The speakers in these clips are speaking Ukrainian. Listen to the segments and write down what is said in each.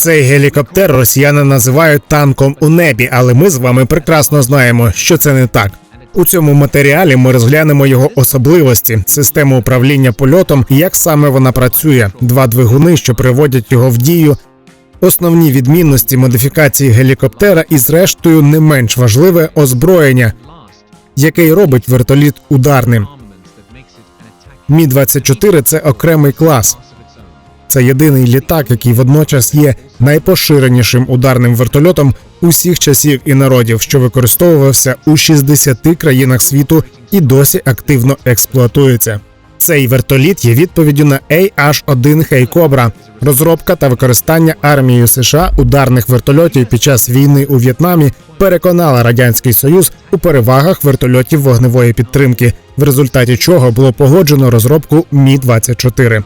Цей гелікоптер росіяни називають танком у небі, але ми з вами прекрасно знаємо, що це не так. У цьому матеріалі ми розглянемо його особливості, систему управління польотом як саме вона працює, два двигуни, що приводять його в дію, основні відмінності модифікації гелікоптера і, зрештою, не менш важливе озброєння, яке робить вертоліт ударним. Мі 24 це окремий клас. Це єдиний літак, який водночас є найпоширенішим ударним вертольотом усіх часів і народів, що використовувався у 60 країнах світу і досі активно експлуатується. Цей вертоліт є відповіддю на AH-1 Хейкобра, розробка та використання армією США ударних вертольотів під час війни у В'єтнамі переконала радянський союз у перевагах вертольотів вогневої підтримки, в результаті чого було погоджено розробку Мі 24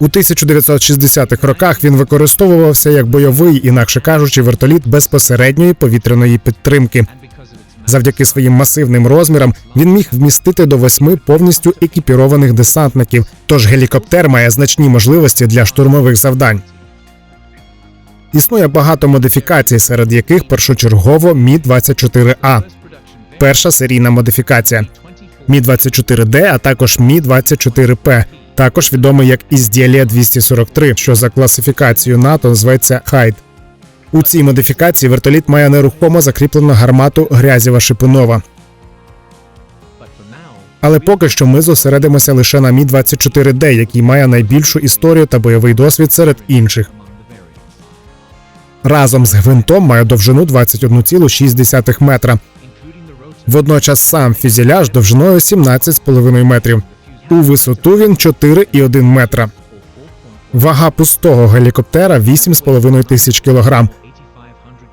У 1960-х роках він використовувався як бойовий, інакше кажучи, вертоліт безпосередньої повітряної підтримки. Завдяки своїм масивним розмірам він міг вмістити до восьми повністю екіпірованих десантників. Тож гелікоптер має значні можливості для штурмових завдань. Існує багато модифікацій, серед яких першочергово Мі 24 а перша серійна модифікація. Мі 24 д а також Мі 24 п також відомий як Ізділія 243, що за класифікацією НАТО зветься Хайд. У цій модифікації вертоліт має нерухомо закріплену гармату Грязєва Шипунова. Але поки що ми зосередимося лише на Мі 24 д який має найбільшу історію та бойовий досвід серед інших. Разом з гвинтом має довжину 21,6 метра. Водночас сам фюзеляж довжиною 17,5 метрів. У висоту він 4,1 метра. Вага пустого гелікоптера 8,5 тисяч кілограм, 8500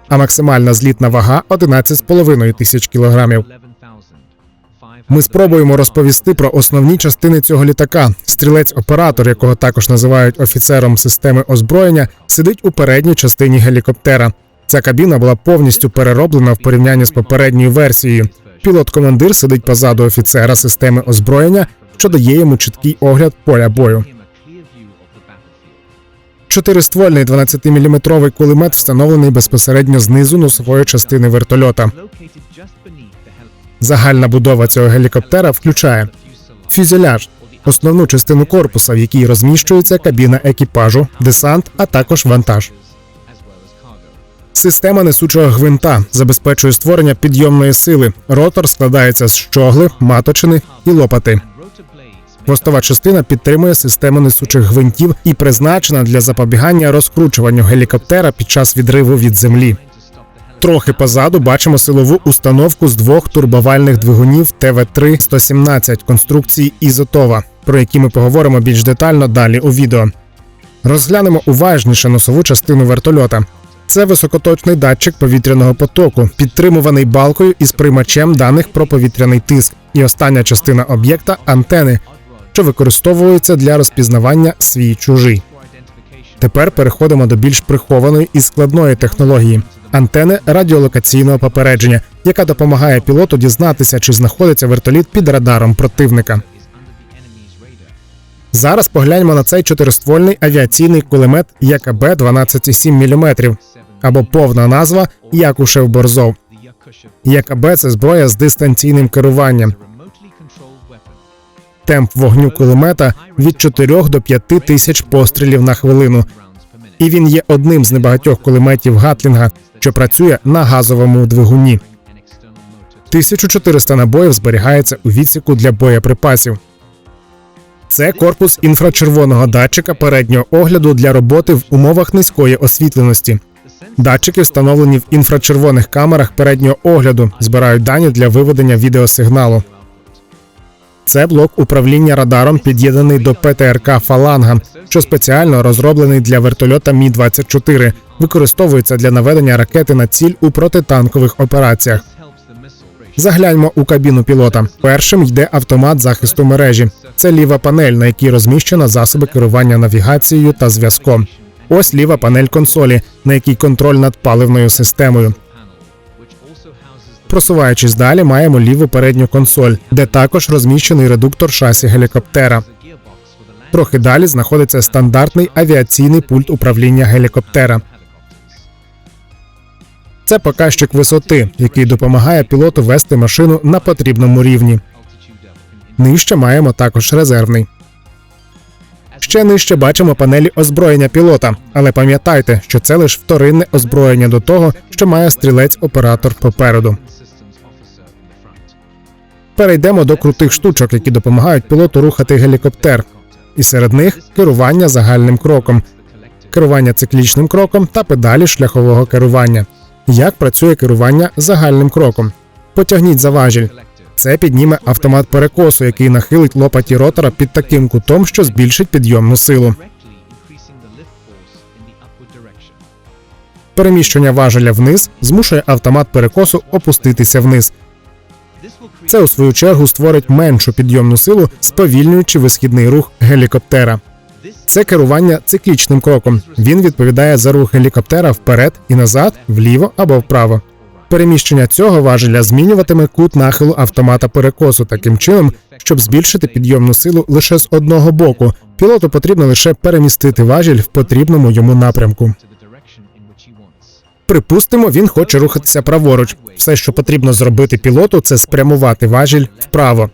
а максимальна злітна вага 11,5 тисяч кілограмів. 11500 Ми спробуємо розповісти про основні частини цього літака. Стрілець-оператор, якого також називають офіцером системи озброєння, сидить у передній частині гелікоптера. Ця кабіна була повністю перероблена в порівнянні з попередньою версією. Пілот-командир сидить позаду офіцера системи озброєння, що дає йому чіткий огляд поля бою. Чотириствольний 12-мм кулемет встановлений безпосередньо знизу носової частини вертольота. Загальна будова цього гелікоптера включає фюзеляж, основну частину корпуса, в якій розміщується кабіна екіпажу, десант, а також вантаж. Система несучого гвинта забезпечує створення підйомної сили. Ротор складається з щогли, маточини і лопати. Хвостова частина підтримує систему несучих гвинтів і призначена для запобігання розкручуванню гелікоптера під час відриву від землі. Трохи позаду бачимо силову установку з двох турбовальних двигунів ТВ-3 117 конструкції Ізотова, про які ми поговоримо більш детально далі у відео. Розглянемо уважніше носову частину вертольота. Це високоточний датчик повітряного потоку, підтримуваний балкою із приймачем даних про повітряний тиск, і остання частина об'єкта антени, що використовується для розпізнавання свій чужий. Тепер переходимо до більш прихованої і складної технології антени радіолокаційного попередження, яка допомагає пілоту дізнатися, чи знаходиться вертоліт під радаром противника. Зараз погляньмо на цей чотириствольний авіаційний кулемет ЯКБ 12,7 мм, або повна назва Якушев Борзов. ЯКБ це зброя з дистанційним керуванням. Темп вогню кулемета від 4 до 5 тисяч пострілів на хвилину. І він є одним з небагатьох кулеметів Гатлінга, що працює на газовому двигуні. An external 1400 набоїв зберігається у відсіку для боєприпасів. Це корпус інфрачервоного датчика переднього огляду для роботи в умовах низької освітленості. Датчики встановлені в інфрачервоних камерах переднього огляду, збирають дані для виведення відеосигналу. Це блок управління радаром, під'єднаний до ПТРК Фаланга, що спеціально розроблений для вертольота Мі 24 використовується для наведення ракети на ціль у протитанкових операціях. Загляньмо у кабіну пілота. Першим йде автомат захисту мережі. Це ліва панель, на якій розміщено засоби керування навігацією та зв'язком. Ось ліва панель консолі, на якій контроль над паливною системою. Просуваючись далі, маємо ліву передню консоль, де також розміщений редуктор шасі гелікоптера. Трохи далі знаходиться стандартний авіаційний пульт управління гелікоптера. Це показчик висоти, який допомагає пілоту вести машину на потрібному рівні. Нижче маємо також резервний. Ще нижче бачимо панелі озброєння пілота, але пам'ятайте, що це лише вторинне озброєння до того, що має стрілець-оператор попереду. Перейдемо до крутих штучок, які допомагають пілоту рухати гелікоптер, і серед них керування загальним кроком, керування циклічним кроком та педалі шляхового керування. Як працює керування загальним кроком? Потягніть за важіль. Це підніме автомат перекосу, який нахилить лопаті ротора під таким кутом, що збільшить підйомну силу. Переміщення важеля вниз змушує автомат перекосу опуститися вниз. Це у свою чергу створить меншу підйомну силу, сповільнюючи висхідний рух гелікоптера. Це керування циклічним кроком. Він відповідає за рух гелікоптера вперед і назад, вліво або вправо. Переміщення цього важеля змінюватиме кут нахилу автомата перекосу таким чином, щоб збільшити підйомну силу лише з одного боку. Пілоту потрібно лише перемістити важіль в потрібному йому напрямку. Припустимо, він хоче рухатися праворуч. Все, що потрібно зробити пілоту, це спрямувати важіль вправо.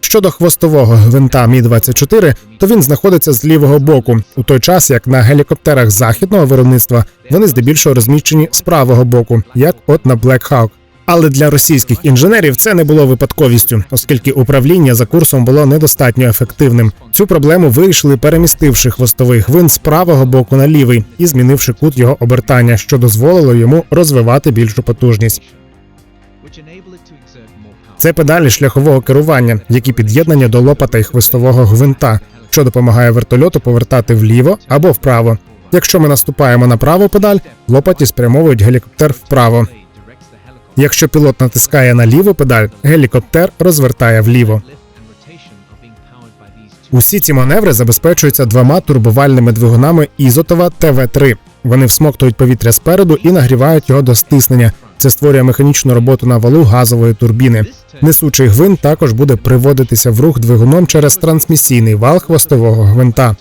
Щодо хвостового гвинта Мі 24 то він знаходиться з лівого боку, у той час як на гелікоптерах західного виробництва вони здебільшого розміщені з правого боку, як от на Black Hawk. Але для російських інженерів це не було випадковістю, оскільки управління за курсом було недостатньо ефективним. Цю проблему вирішили, перемістивши хвостовий гвинт з правого боку на лівий і змінивши кут його обертання, що дозволило йому розвивати більшу потужність. Це педалі шляхового керування, які під'єднані до лопата і хвостового гвинта, що допомагає вертольоту повертати вліво або вправо. Якщо ми наступаємо на праву педаль, лопаті спрямовують гелікоптер вправо. Якщо пілот натискає на ліву педаль, гелікоптер розвертає вліво. Усі ці маневри забезпечуються двома турбувальними двигунами Ізотова ТВ-3. Вони всмоктують повітря спереду і нагрівають його до стиснення. Це створює механічну роботу на валу газової турбіни. Несучий гвинт також буде приводитися в рух двигуном через трансмісійний вал хвостового гвинта.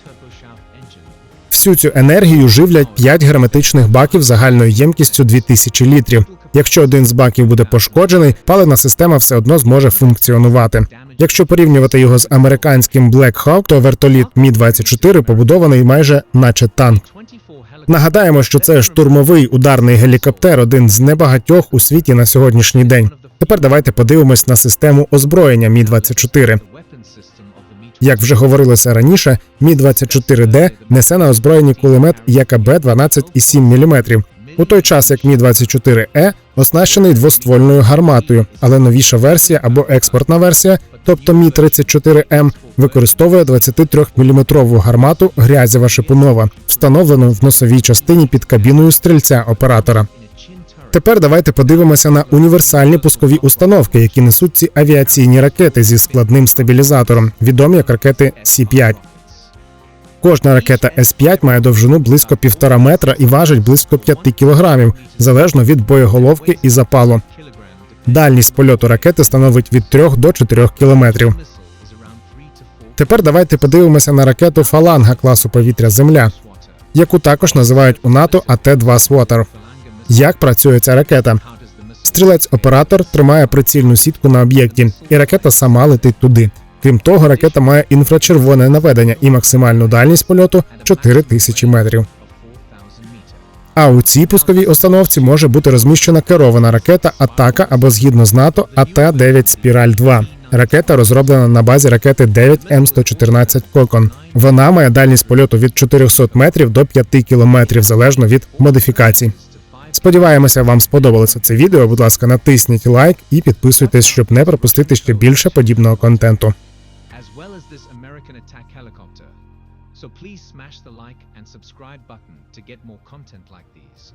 Всю цю енергію живлять 5 герметичних баків загальною ємкістю 2000 літрів. Якщо один з баків буде пошкоджений, паливна система все одно зможе функціонувати. Якщо порівнювати його з американським Black Hawk, то вертоліт Мі 24 побудований майже наче танк. Нагадаємо, що це штурмовий ударний гелікоптер, один з небагатьох у світі на сьогоднішній день. Тепер давайте подивимось на систему озброєння Мі 24 Як вже говорилося раніше, Мі 24 д несе на озброєнні кулемет ЯКБ 12,7 мм, у той час як Мі 24 е оснащений двоствольною гарматою, але новіша версія або експортна версія, тобто Мі 34 М, використовує 23-мм гармату грязєва шипунова, встановлену в носовій частині під кабіною стрільця оператора. Тепер давайте подивимося на універсальні пускові установки, які несуть ці авіаційні ракети зі складним стабілізатором, відомі як ракети Сі-5. Кожна ракета С-5 має довжину близько півтора метра і важить близько 5 кілограмів, залежно від боєголовки і запалу. Дальність польоту ракети становить від 3 до 4 кілометрів. Тепер давайте подивимося на ракету Фаланга класу повітря Земля, яку також називають у НАТО АТ-2 Свотер. Як працює ця ракета? Стрілець-оператор тримає прицільну сітку на об'єкті, і ракета сама летить туди. Крім того, ракета має інфрачервоне наведення і максимальну дальність польоту 4000 метрів. А у цій пусковій установці може бути розміщена керована ракета Атака або згідно з НАТО АТ-9 Спіраль 2 Ракета розроблена на базі ракети 9 М114 Кокон. Вона має дальність польоту від 400 метрів до 5 кілометрів залежно від модифікацій. Сподіваємося, вам сподобалося це відео. Будь ласка, натисніть лайк і підписуйтесь, щоб не пропустити ще більше подібного контенту. Well as this American attack helicopter. So please smash the like and subscribe button to get more content like these.